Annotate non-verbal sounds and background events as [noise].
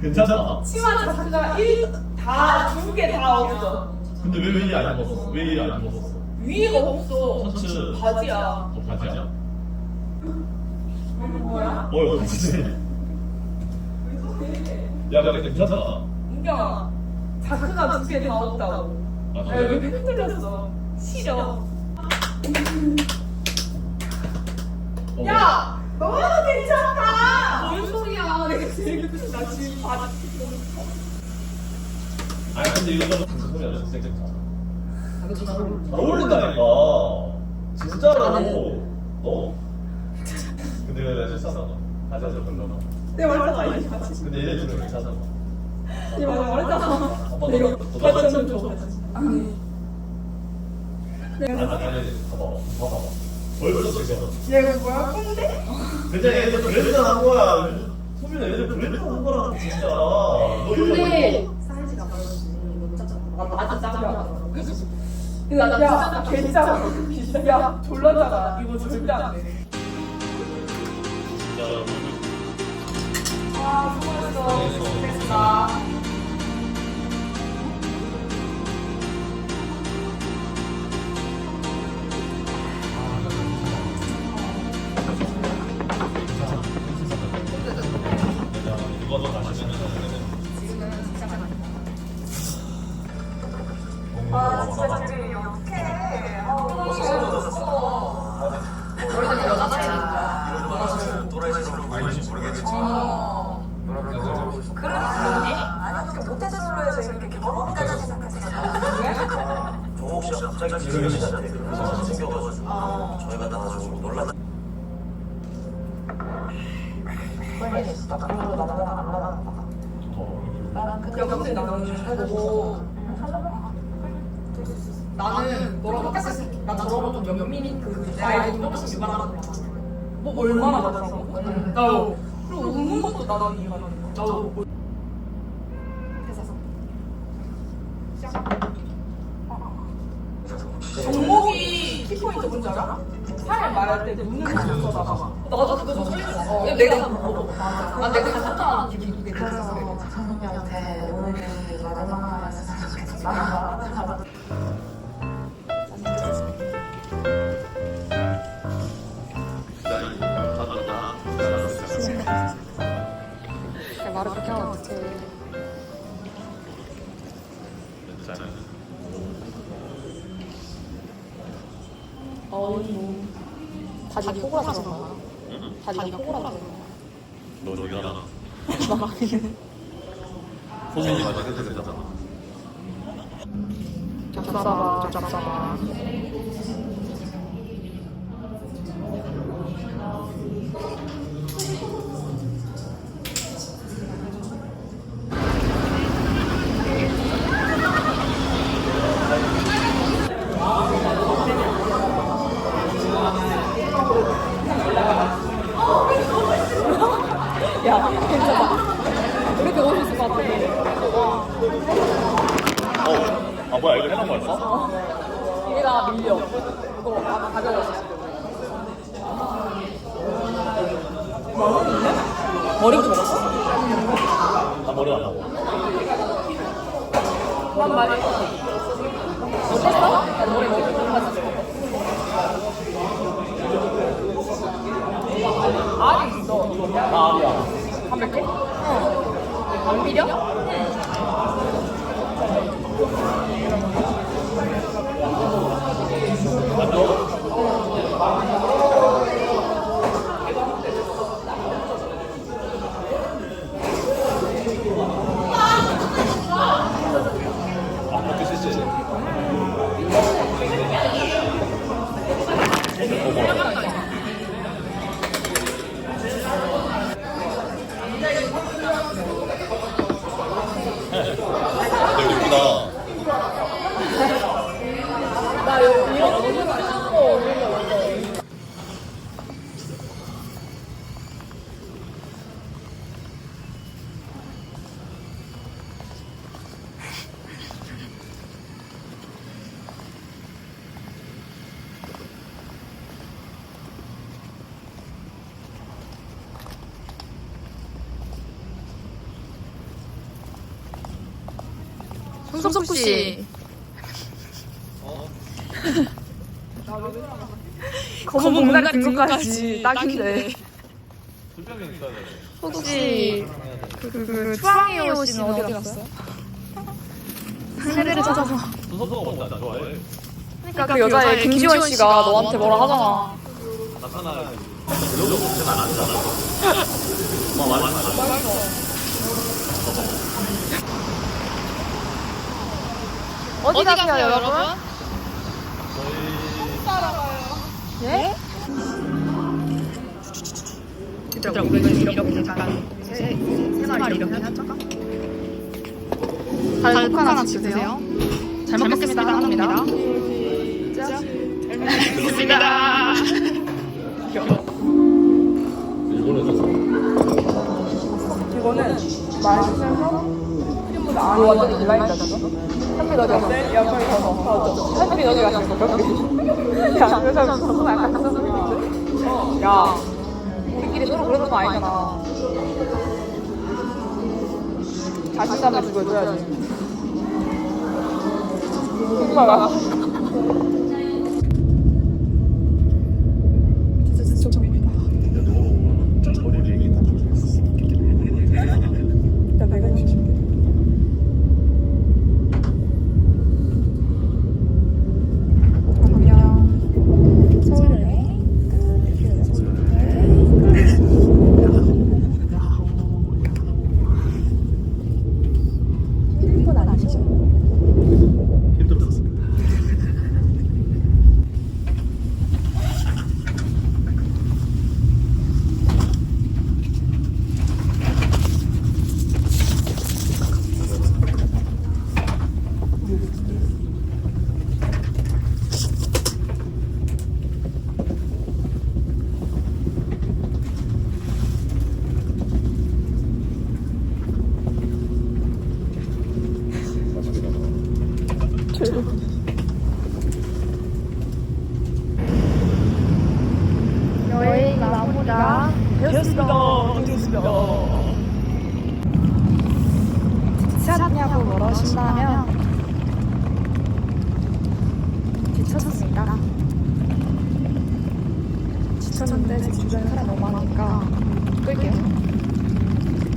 괜찮아. 치마 자체가 1다 두개다 없어. 근데 왜왜안 입었어? 왜안 입었어? 위가 없어. 셔츠. 바지야. 어, 바지야? 뭐야? 어, 바지. 야, 근데 괜찮아. 은경아. 자크가 두 개 다 없다고. 아, 야, 그래? 왜 이렇게 흔들렸어? 싫어. 어. 야! 너무 괜찮다! 내가 예쁘지? 나 지금 바지. 아니, 근데 이거는 무슨 소리야, 진짜. 잘 어울린다니까. 진짜로. 어? 근데 왜 내가 실수하나? 다시 하자, 그러면. 내가 말했잖아, 이 바지. 근데 얘네 둘은 괜찮아. 내가 말했잖아. 내가 너 바지 엄청 좋아. 아니. 아니, 아니, 아니, 봐봐, 봐봐. 벌써 지금. 얘가 뭐야? 꼰대? 근데 얘들 브랜드 한 거야. 소민아, 얘들 브랜드 한 거라고, 진짜. 너 근데 사이즈가 맞았지. 못 짰잖아. 아주 작아. 야, 야, 개 작아. 야, 졸라 작아. 이거 절대 안 돼. 진짜. 아, 수고했어. 됐다. 이거 생겨가지고 저희가 나가지고 놀라. 야, 근데 나는 보고 나는 너랑 똑같이 그 유발하는 거뭐 얼마나? 나도 그리고 웃는 것도 나도 돼. 키포인트 뭔지 알아? 살 말할 때 눈을 안 쳐다봐. 나도 그거 좀 설레어. 그냥 내가. 맞아. 난 내가 갔다 기분 두개 됐어. 정우한테 오늘 마지막 했으면 좋겠다. 말을 그렇게 하면 어떡해. 어우, 바지가 포고라서 그런가? 바지가 포고라서 그런가? 너 저기 하나. [laughs] 소민이 맞아, 해도 되잖아. 잡사봐, 잡사봐. 야, 괜찮아. 이렇게 옷 있을 것 같아. 어, 아 뭐야 이거 해놓은 거였어? 얘가 밀려. 이거 가져갔어. 머리도 먹었어? 나 머리 안 하고. 난 말이 어땠어? 나 머리 알이 있어. 나 아니야. 개? 응. 안 비려? 송석구 씨. 검은 봉다리 등급까지 [laughs] 딱인데. 술병이 있어야 돼. 혹시 그, 그, 그 투항이오 씨는 어디 갔어요? 상대를 찾아서. 뭔지 안 좋아해. 그러니까 그 여자애 김지원 씨가 너한테 뭐라 하잖아. 나타나야지. 여기 없진 않았잖아. [laughs] 뭐 맞아 맞아. 어디 가세요, 여러분? 예? 얘들아, 우리가 이렇게 약간 세, 세 마리 이렇게 하자. 다들 국 하나 주세요. 잘 먹겠습니다. 합니다. 좋습니다. 이거는 맛있어서 크림보다 안 완전 자죠. 한빛 어디 갔어? 옆에 가서 한빛 어디 갔어? 야, 그 사람 저거 약간 소리인데? 야, 우리끼리 서로 그러는 거 아니잖아. 자신감을 죽여줘야지. 머리를 다 일단 내가 해줄게. 힘들었습니다. 여행 마무리가 지쳤냐고 물으신다면 지쳤습니다. 지쳤는데 제 주변에 사람 너무 많으니까 끌게요.